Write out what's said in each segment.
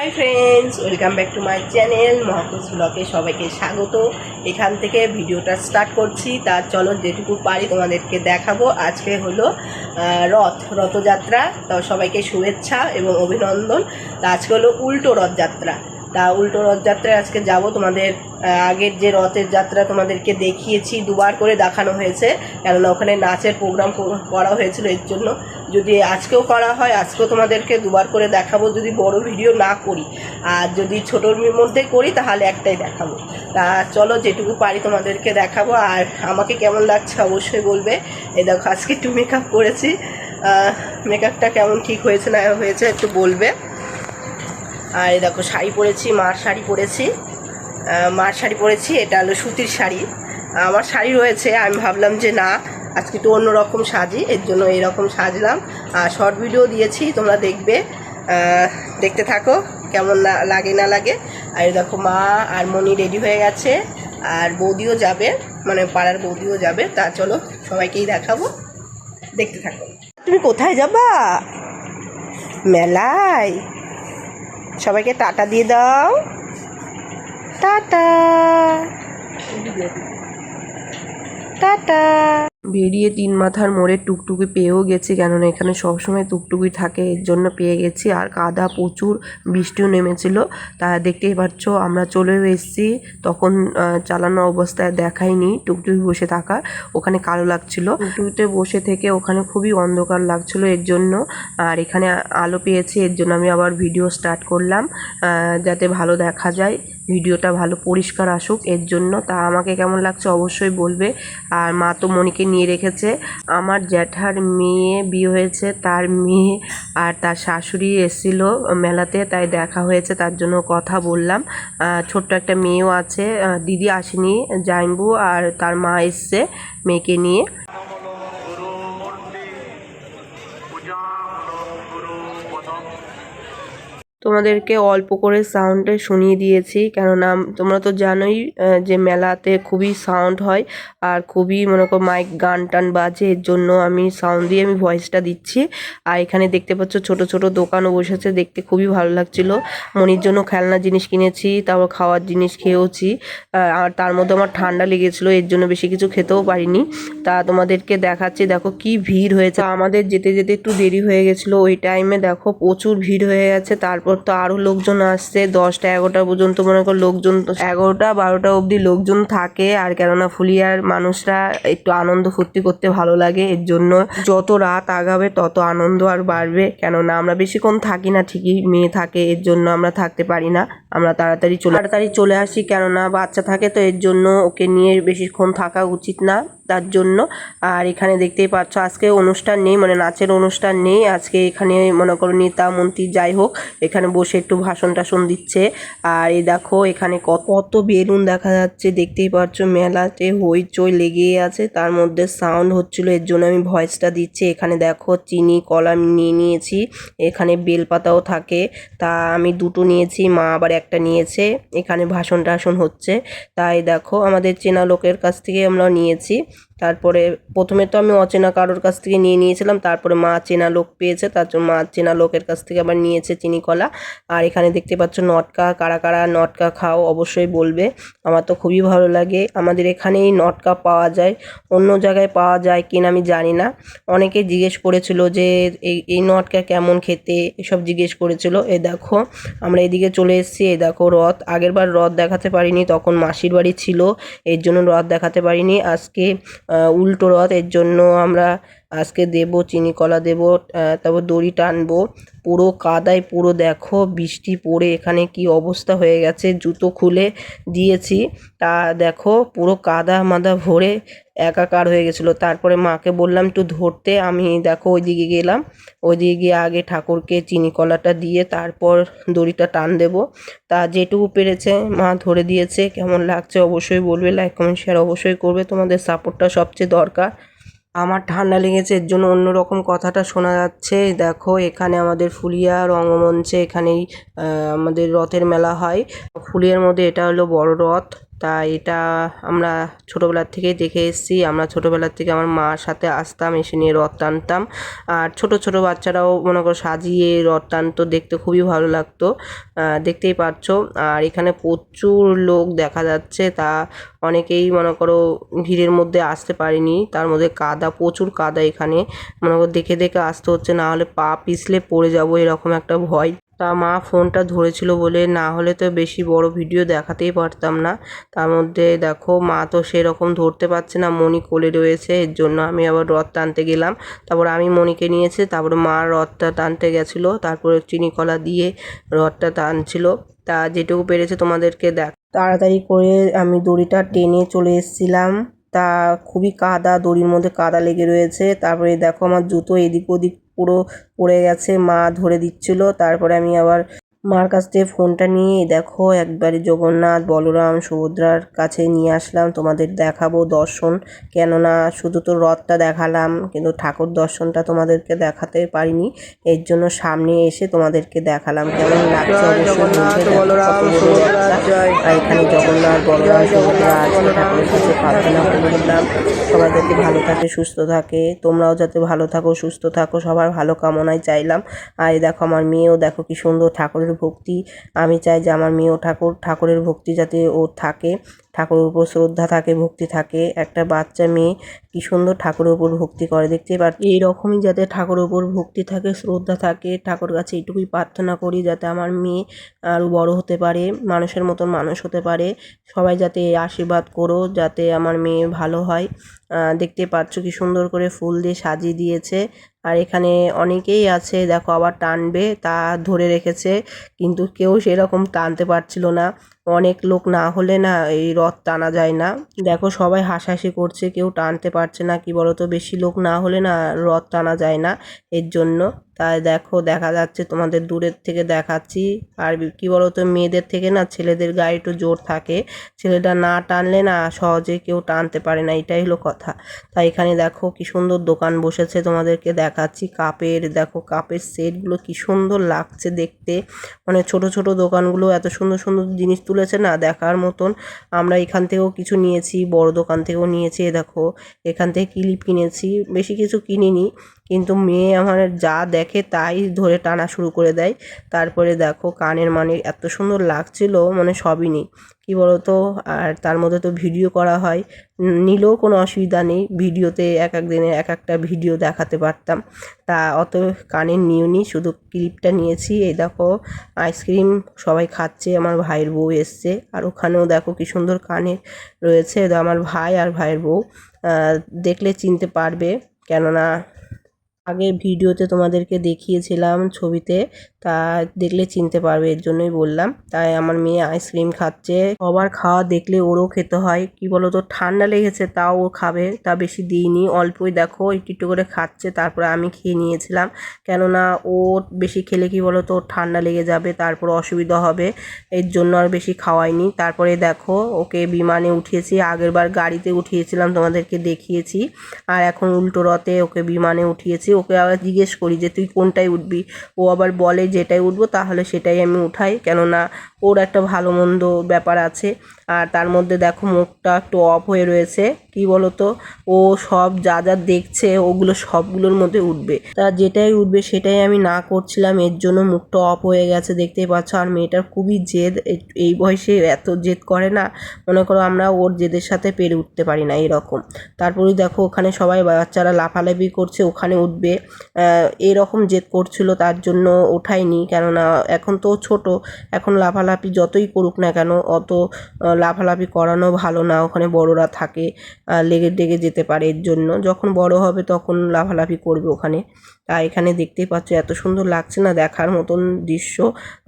Hi friends welcome back to my channel Mahakush ব্লগে সবাইকে স্বাগত। এখান থেকে ভিডিওটা স্টার্ট করছি। তার চলো যেটুকু পারি তোমাদেরকে দেখাবো। আজকে হলো রথ, রথযাত্রা। তো সবাইকে শুভেচ্ছা এবং অভিনন্দন। তা আজকে হলো উল্টো রথযাত্রা। তা উল্টো রথযাত্রায় আজকে যাব। তোমাদের আগের যে রথের যাত্রা তোমাদেরকে দেখিয়েছি। দুবার করে দেখানো হয়েছে। কেননা ওখানে নাচের প্রোগ্রাম করা হয়েছিল এর জন্য। যদি আজকেও করা হয়, আজকেও তোমাদেরকে দুবার করে দেখাবো। যদি বড় ভিডিও না করি, আর যদি ছোটোর মধ্যে করি, তাহলে একটাই দেখাবো। তা চলো, যেটুকু পারি তোমাদেরকে দেখাবো। আর আমাকে কেমন লাগছে অবশ্যই বলবে। এই দেখো, আজকে একটু মেকআপ করেছি। মেকআপটা কেমন ঠিক হয়েছে না হয়েছে একটু বলবে। আর এই দেখো, শাড়ি পরেছি, মার শাড়ি পরেছি। মার শাড়ি পরেছি, এটা হলো সুতির শাড়ি। আমার শাড়ি রয়েছে, আমি ভাবলাম যে না আজকে একটু অন্যরকম সাজি, এর জন্য এইরকম সাজলাম। আর শর্ট ভিডিও দিয়েছি, তোমরা দেখবে। দেখতে থাকো, কেমন লাগে না লাগে। আর দেখো মা আর মনি রেডি হয়ে গেছে। আর বৌদিও যাবে মানে পাড়ার বৌদিও যাবে। তা চলো, সবাইকেই দেখাবো। দেখতে থাকো। তুমি কোথায় যাবা? মেলায়। সবাইকে টাটা দিয়ে দাও। টাটা। টাটা। বেরিয়ে তিন মাথার মোড়ে টুকটুকি পেয়েও গেছি, কেননা এখানে সবসময় টুকটুকি থাকে, এর জন্য পেয়ে গেছি। আর কাদা প্রচুর, বৃষ্টিও নেমেছিল। তা দেখতেই পাচ্ছ, আমরা চলেও এসেছি। তখন চালানো অবস্থায় দেখাইনি টুকটুকি বসে থাকা ওখানে কালো লাগছিল। টুকটুকিতে বসে থেকে ওখানে খুবই অন্ধকার লাগছিল এর জন্য। আর এখানে আলো পেয়েছি, এর জন্য আমি আবার ভিডিও স্টার্ট করলাম যাতে ভালো দেখা যায়। ভিডিওটা ভালো পরিষ্কার আসুক এর জন্য। তা আমাকে কেমন লাগছে অবশ্যই বলবে। আর মা তো মনিকে নিয়ে রেখেছে। আমার জ্যাঠার মেয়ে বিয়ে হয়েছে, তার মেয়ে আর তার শাশুড়ি এসেছিল মেলাতে, তাই দেখা হয়েছে, তার জন্য কথা বললাম। ছোট্ট একটা মেয়েও আছে দিদি আসেনি জাইম্বু আর তার মা এসছে মেয়েকে নিয়ে। তোমাদেরকে অল্প করে সাউন্ডে শুনিয়ে দিয়েছি। কেননা তোমরা তো জানোই যে মেলাতে খুবই সাউন্ড হয় আর খুবই মনে করো মাইক গান টান বাজে, এর জন্য আমি সাউন্ড দিয়ে আমি ভয়েসটা দিচ্ছি। আর এখানে দেখতে পাচ্ছ ছোট ছোট দোকানও বসেছে, দেখতে খুবই ভালো লাগছিল। মনির জন্য খেলনা জিনিস কিনেছি, তারপর খাওয়ার জিনিস খেয়েওছি। আর তার মধ্যে আমার ঠান্ডা লেগেছিলো, এর জন্য বেশি কিছু খেতেও পারিনি। তা তোমাদেরকে দেখাচ্ছি, দেখো কি ভিড় হয়েছে। আমাদের যেতে যেতে একটু দেরি হয়ে গেছিল, ওই টাইমে দেখো প্রচুর ভিড় হয়ে গেছে, তারপর তো আরও লোকজন আসছে, দশটা, এগারোটা পর্যন্ত মনে করো লোকজন, এগারোটা, বারোটা অবধি লোকজন থাকে। আর কেননা ফুলিয়ার মানুষরা একটু আনন্দ ফুর্তি করতে ভালো লাগে, এর জন্য যত রাত আগাবে তত আনন্দ আর বাড়বে। কেননা আমরা বেশিক্ষণ থাকি না, ঠিকই মেয়ে থাকে, এর জন্য আমরা থাকতে পারি না। আমরা তাড়াতাড়ি চলে তাড়াতাড়ি চলে আসি, কেননা বাচ্চা থাকে তো এর জন্য ওকে নিয়ে বেশিক্ষণ থাকা উচিত না। তার জন্য। আর এখানে দেখতেই পাচ্ছ, আজকে অনুষ্ঠান নেই মানে নাচের অনুষ্ঠান নেই। আজকে এখানে মনে করো নেতা, মন্ত্রী যাই হোক, এখানে বসে একটু ভাষণ টাষণ দিচ্ছে। আর এই দেখো, এখানে কত বেলুন দেখা যাচ্ছে। দেখতেই পাচ্ছ, মেলাতে হইচই লেগেই আছে। তার মধ্যে সাউন্ড হচ্ছিল, এর জন্য আমি ভয়েসটা দিচ্ছি। এখানে দেখো, চিনি, কলা নিয়ে নিয়েছি। এখানে বেলপাতাও থাকে। তা আমি দুটো নিয়েছি, মা আবার একটা নিয়েছে। এখানে ভাষণ টাষণ হচ্ছে। তাই দেখো, আমাদের চেনা লোকের কাছ থেকে আমরা নিয়েছি। life. তারপরে প্রথমে তো আমি অচেনা কারোর কাছ থেকে নিয়ে নিয়েছিলাম, তারপরে মা চেনা লোক পেয়েছে, তার জন্য মা চেনা লোকের কাছ থেকে আবার নিয়েছে চিনি কলা। আর এখানে দেখতে পাচ্ছ নটকা, কারা কারা নটকা খাও অবশ্যই বলবে, আমার তো খুবই ভালো লাগে। আমাদের এখানেই নটকা পাওয়া যায়, অন্য জায়গায় পাওয়া যায় কিনা আমি জানি না। অনেকে জিজ্ঞেস করেছিল যে, এই এই নটকা কেমন খেতে? এসব জিজ্ঞেস করেছিল, এ দেখো, আমরা এদিকে চলে এসেছি, এ দেখো রথ। আগেরবার রথ দেখাতে পারিনি, তখন মাসির বাড়ি ছিল, এর জন্য রথ দেখাতে পারিনি। আজকে উল্টো রথ এর জন্য আমরা আজকে দেব, চিনি কলা দেব তারপর দড়ি টানবো পুরো কাদায় পুরো দেখো, বৃষ্টি পড়ে, এখানে কি অবস্থা হয়ে গেছে, জুতো খুলে দিয়েছি। তা দেখো, পুরো কাদা মাদা ভরে একাকার হয়ে গেছিল। তারপরে মাকে বললাম, একটু ধরতে। আমি দেখো, ওইদিকে গেলাম। ওইদিকে গিয়ে আগে ঠাকুরকে চিনি কলাটা দিয়ে তারপর দড়িটা টান দেব। তা যেটুকু পেরেছে মা ধরে দিয়েছে। কেমন লাগছে অবশ্যই বলবে, লাইক, কমেন্ট, শেয়ার অবশ্যই করবে। তোমাদের সাপোর্টটা সবচেয়ে দরকার। আমার ঠান্ডা লেগেছে, এর জন্য অন্যরকম কথাটা শোনা যাচ্ছে। দেখো, এখানে আমাদের ফুলিয়া রঙ্গমঞ্চে এখানেই আমাদের রথের মেলা হয়। ফুলিয়ার মধ্যে এটা হলো বড় রথ। তা এটা আমরা ছোটোবেলার থেকেই দেখে এসেছি। আমরা ছোটোবেলার থেকে আমার মার সাথে আসতাম, এসে নিয়ে রথ টানতাম। আর ছোট ছোট বাচ্চারাও মনে করো সাজিয়ে রথ টানতো, দেখতে খুবই ভালো লাগতো। দেখতেই পাচ্ছ আর এখানে প্রচুর লোক দেখা যাচ্ছে। তা অনেকেই মনে করো ভিড়ের মধ্যে আসতে পারেনি। তার মধ্যে কাদা, প্রচুর কাদা এখানে। মনে করো দেখে দেখে আসতে হচ্ছে। না হলে পা পিছলে পড়ে যাব, এরকম একটা ভয়। তা মা ফোনটা ধরেছিল বলে না হলে তো বেশি বড় ভিডিও দেখাতেই পারতাম না। তার মধ্যে দেখো, মা তো সেরকম ধরতে পারছে না, মণি কোলে রয়েছে, এর জন্য আমি আবার রথ টানতে গেলাম। তারপর আমি মণিকে নিয়েছি, তারপরে মা রথটা টানতে গেছিল, তারপরে চিনি কলা দিয়ে রথটা টানছিল। তা যেটুকু পেরেছে তোমাদেরকে দেখ তাড়াতাড়ি করে আমি দড়িটা টেনে চলে এসেছিলাম। তা খুবই কাদা, দড়ির মধ্যে কাদা লেগে রয়েছে। তারপরে দেখো আমার জুতো এদিক ওদিক পুরো পড়ে গেছে মা ধরে দিচ্ছিল তারপরে আমি আবার মার কাছ থেকে ফোনটা নিয়ে দেখো একবারে জগন্নাথ বলরাম সুভদ্রার কাছে নিয়ে আসলাম তোমাদের দেখাবো দর্শন। কেননা শুধু তো রথটা দেখালাম কিন্তু ঠাকুর দর্শনটা তোমাদেরকে দেখাতে পারিনি। এর জন্য সামনে এসে তোমাদেরকে দেখালাম। কেমন লাগছে অবশ্যই। আর এখানে জগন্নাথ বলরাম সুভদ্রা আছে ঠাকুরের কাছে প্রার্থনা করলাম সবাই যাতে ভালো থাকে সুস্থ থাকে তোমরাও যাতে ভালো থাকো সুস্থ থাকো সবার ভালো কামনায় চাইলাম। আর এই দেখো আমার মেয়েও দেখো কি সুন্দর ঠাকুরের ভক্তি। আমি চাই যে আমার মেয়েও ঠাকুর ঠাকুরের ভক্তি যাতে ওর থাকে। ঠাকুরের উপর শ্রদ্ধা থাকে, ভক্তি থাকে। একটা বাচ্চা মেয়ে কি সুন্দর ঠাকুরের উপর ভক্তি করে দেখতেই পাচ্ছি এইরকমই যাতে ঠাকুরের উপর ভক্তি থাকে, শ্রদ্ধা থাকে, ঠাকুর কাছে এইটুকুই প্রার্থনা করি যাতে আমার মেয়ে আরও বড় হতে পারে, মানুষের মতন মানুষ হতে পারে। সবাই যাতে আশীর্বাদ করো, যাতে আমার মেয়ে ভালো হয়। দেখতে পাচ্ছ কি সুন্দর করে ফুল দিয়ে সাজিয়ে দিয়েছে। আর এখানে অনেকেই আছে, দেখো আবার টানবে, তা ধরে রেখেছে, কিন্তু কেউ সেরকম টানতে পারছিল না। অনেক লোক না হলে না এই রথ টানা যায় না। দেখো সবাই হাসাহাসি করছে, কেউ টানতে পারছে না, কি বলতো? বেশি লোক না হলে না রথ টানা যায় না এর জন্য। তাই দেখো, দেখা যাচ্ছে তোমাদের দূরের থেকে দেখাচ্ছি। আর কি বলতো, মেয়েদের থেকে না ছেলেদের গায়ে একটু জোর থাকে। ছেলেটা না টানলে না সহজে কেউ টানতে পারে না, এটাই হলো কথা। তাই এখানে দেখো কি সুন্দর দোকান বসেছে তোমাদেরকে দেখাচ্ছি। কাপের, দেখো কাপের সেটগুলো কি সুন্দর লাগছে দেখতে। মানে ছোট ছোট দোকানগুলো এত সুন্দর সুন্দর জিনিস তুলেছে না দেখার মতন। আমরা এখান থেকেও কিছু নিয়েছি, বড় দোকান থেকেও নিয়েছি দেখো। এখান থেকে ক্লিপ কিনেছি? বেশি কিছু কিনিনি। কিন্তু মেয়ে আমার যা দেখে তাই ধরে টানা শুরু করে দেয়। তারপরে দেখো কানের মানে এত সুন্দর লাগছিল মানে সবই নেই। কী বলতো? আর তার মধ্যে তো ভিডিও করা হয়। নিলেও কোনো অসুবিধা নেই। ভিডিওতে এক এক দিনে এক একটা ভিডিও দেখাতে পারতাম। তা অত কানের নিউনি শুধু ক্লিপটা নিয়েছি। এই দেখো, আইসক্রিম সবাই খাচ্ছে, আমার ভাইয়ের বউ এসছে। আর ওখানেও দেখো কি সুন্দর কানে রয়েছে। আমার ভাই আর ভাইয়ের বউ। দেখলে চিনতে পারবে। কেননা আগের ভিডিওতে তোমাদেরকে দেখিয়েছিলাম ছবিতে, তা দেখলে চিনতে পারবে, এর জন্যই বললাম। তাই আমার মেয়ে আইসক্রিম খাচ্ছে। সবার খাওয়া দেখলে ওরও খেতে হয়। কি বলো তো ঠান্ডা লেগেছে, তাও ও খাবে। তা বেশি দিইনি, অল্পই দেখো, একটু একটু করে খাচ্ছে, তারপরে আমি খেয়ে নিয়েছিলাম। কেননা ও বেশি খেলে কি বলো তো ঠান্ডা লেগে যাবে, তারপর অসুবিধা হবে। এর জন্য আর বেশি খাওয়াইনি। তারপরে দেখো, ওকে বিমানে উঠিয়েছি। আগের বার গাড়িতে উঠিয়েছিলাম, তোমাদেরকে দেখিয়েছি। আর এখন উল্টো রথে ওকে বিমানে উঠিয়েছি। ওকে আবার জিজ্ঞেস করি যে, তুই কোনটায় উঠবি? ও আবার বলে যেটাই উঠবো তাহলে সেটাই আমি উঠাই। কেননা ওর একটা ভালো মন্দ ব্যাপার আছে। আর তার মধ্যে দেখো মুখটা একটু অফ হয়ে রয়েছে। কি বলতো? ও সব যা যা দেখছে, ওগুলো সবগুলোর মধ্যে উঠবে। তা যেটাই উঠবে সেটাই আমি না করছিলাম, এর জন্য মুখটা অফ হয়ে গেছে, দেখতেই পাচ্ছ। আর মেয়েটার খুবই জেদ এই বয়সে এত জেদ করে না। মনে করো আমরা ওর জেদের সাথে পেরে উঠতে পারি না এরকম। তারপরে দেখো ওখানে সবাই বাচ্চারা লাফালাফি করছে, ওখানে উঠবে। এরকম জেদ করছিল, তার জন্য ওঠাইনি কেননা এখন তো ছোট, এখন লাফালাফি যতই করুক না কেন, অত লাফালাফি করানো ভালো না। ওখানে বড়রা থাকে লেগে টেগে যেতে পারে এর জন্য। যখন বড় হবে তখন লাফালাফি করবে ওখানে। তা এখানে দেখতেই পাচ্ছ এত সুন্দর লাগছে না দেখার মতন দৃশ্য।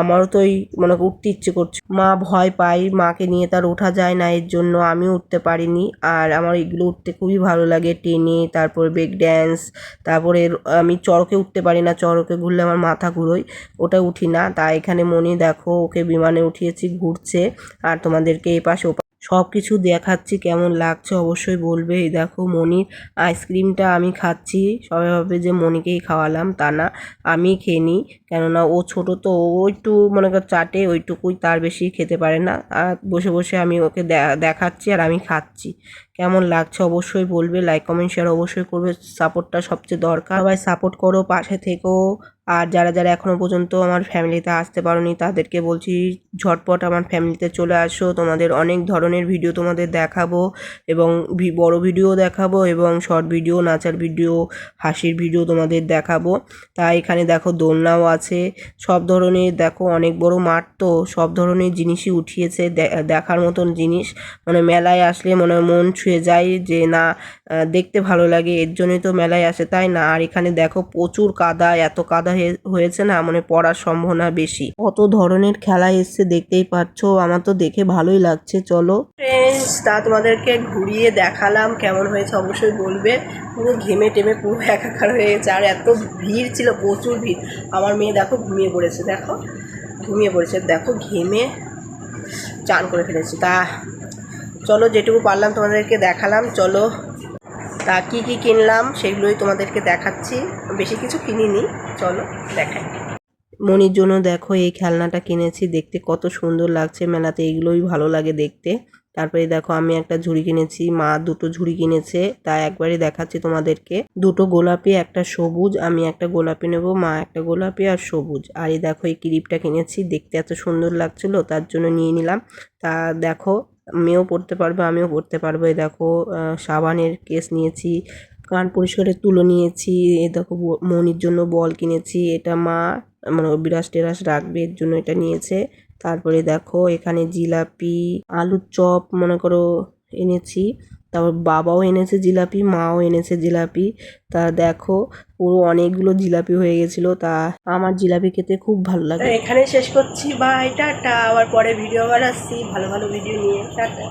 আমারও তো এই মনে উঠতে ইচ্ছে করছে। মা ভয় পায়, মাকে নিয়ে তার ওঠা যায় না এর জন্য, আমিও উঠতে পারিনি। আর আমার এগুলো উঠতে খুবই ভালো লাগে, টেনে, তারপর ব্রেক ড্যান্স তারপরে আমি চড়কে উঠতে পারি না চড়কে ঘুরলে আমার মাথা ঘুরোয়। ওটা উঠি না। তা এখানে মনে দেখো, ওকে বিমানে উঠিয়েছি, ঘুরছে। আর তোমাদেরকে এই পাশে সব কিছু দেখাচ্ছি, কেমন লাগছে অবশ্যই বলবে। এই দেখো মনির আইসক্রিমটা আমি খাচ্ছি। সবাই ভাবে যে মনিকেই খাওয়ালাম, তা না, আমি খেয়ে নিই। কেননা ও ছোট তো, ও একটু মনে কর চাটে, ওইটুকুই তার বেশি খেতে পারে না। আর বসে বসে আমি ওকে দেখাচ্ছি আর আমি খাচ্ছি। কেমন লাগছে অবশ্যই বলবে লাইক কমেন্ট শেয়ার অবশ্যই করবে। সাপোর্টটা সবচেয়ে দরকার। সবাই সাপোর্ট করো, পাশে থেকো। আর যারা যারা এখনও পর্যন্ত আমার ফ্যামিলিতে আসতে পারোনি, তাদেরকে বলছি, ঝটপট আমার ফ্যামিলিতে চলে আসো। তোমাদের অনেক ধরনের ভিডিও তোমাদের দেখাবো এবং বড় ভিডিও দেখাবো এবং শর্ট ভিডিও, নাচার ভিডিও, হাসির ভিডিও তোমাদের দেখাবো। তা এখানে দেখো দোলনাও আছে, সব ধরনের দেখো অনেক বড় মাঠ তো, সব ধরনের জিনিসই উঠিয়েছে দেখার মতন জিনিস। মানে মেলায় আসলে মনে মন ছুঁয়ে যায় যে না দেখতে ভালো লাগে, এর জন্যই তো মেলায় আসে, তাই না? আর এখানে দেখো প্রচুর কাদা, এত কাদা হয়েছে না? মানে পড়ার সম্ভাবনা বেশি। কত ধরনের খেলা এসছে দেখতেই পাচ্ছ? আমার তো দেখে ভালোই লাগছে, চলো। তা তোমাদেরকে ঘুরিয়ে দেখালাম কেমন হয়েছে, অবশ্যই বলবে। পুরো ঘেমে টেমে পুরো একাকার হয়ে গেছে, আর এত ভিড় ছিল, প্রচুর ভিড়। আমার মেয়ে দেখো ঘুমিয়ে পড়েছে, দেখো। ঘুমিয়ে পড়েছে, দেখো ঘেমে চান করে ফেলেছে। তা চলো, যেটুকু পারলাম তোমাদেরকে দেখালাম, চলো। তা কী কী কিনলাম সেগুলোই তোমাদেরকে দেখাচ্ছি। বেশি কিছু কিনিনি, চলো দেখাই। মনির জন্য দেখো, এই খেলনাটা কিনেছি, দেখতে কত সুন্দর লাগছে মেলাতে, এগুলোই ভালো লাগে দেখতে। তারপরে দেখো, আমি একটা ঝুড়ি কিনেছি, মা দুটো ঝুড়ি কিনেছে, তা একবারে দেখাচ্ছি তোমাদেরকে। দুটো গোলাপি, একটা সবুজ, আমি একটা গোলাপি নেব, মা একটা গোলাপি আর সবুজ। আর এই দেখো, এই ক্লিপটা কিনেছি, দেখতে এত সুন্দর লাগছিল, তার জন্য নিয়ে নিলাম। তা দেখো মেয়েও পড়তে পারবে, আমিও পড়তে পারব। এই দেখো সাবানের কেস নিয়েছি, কান পরিষ্কারের তুলো নিয়েছি এ দেখো মনির জন্য বল কিনেছি, এটা মা মানে বিরাস টেরাস রাখবে, এর জন্য এটা নিয়েছে। তারপরে দেখো, এখানে জিলাপি, আলুর চপ মনে করো এনেছি। তারপর বাবাও এনেছে জিলাপি মাও এনেছে জিলাপি। তা দেখো পুরো অনেকগুলো জিলাপি হয়ে গেছিল। তা আমার জিলাপি খেতে খুব ভালো লাগে। এখানে শেষ করছি। Bye tata. আবার পরে ভিডিও আবার আসছি। ভালো ভালো ভিডিও নিয়ে। টাটা।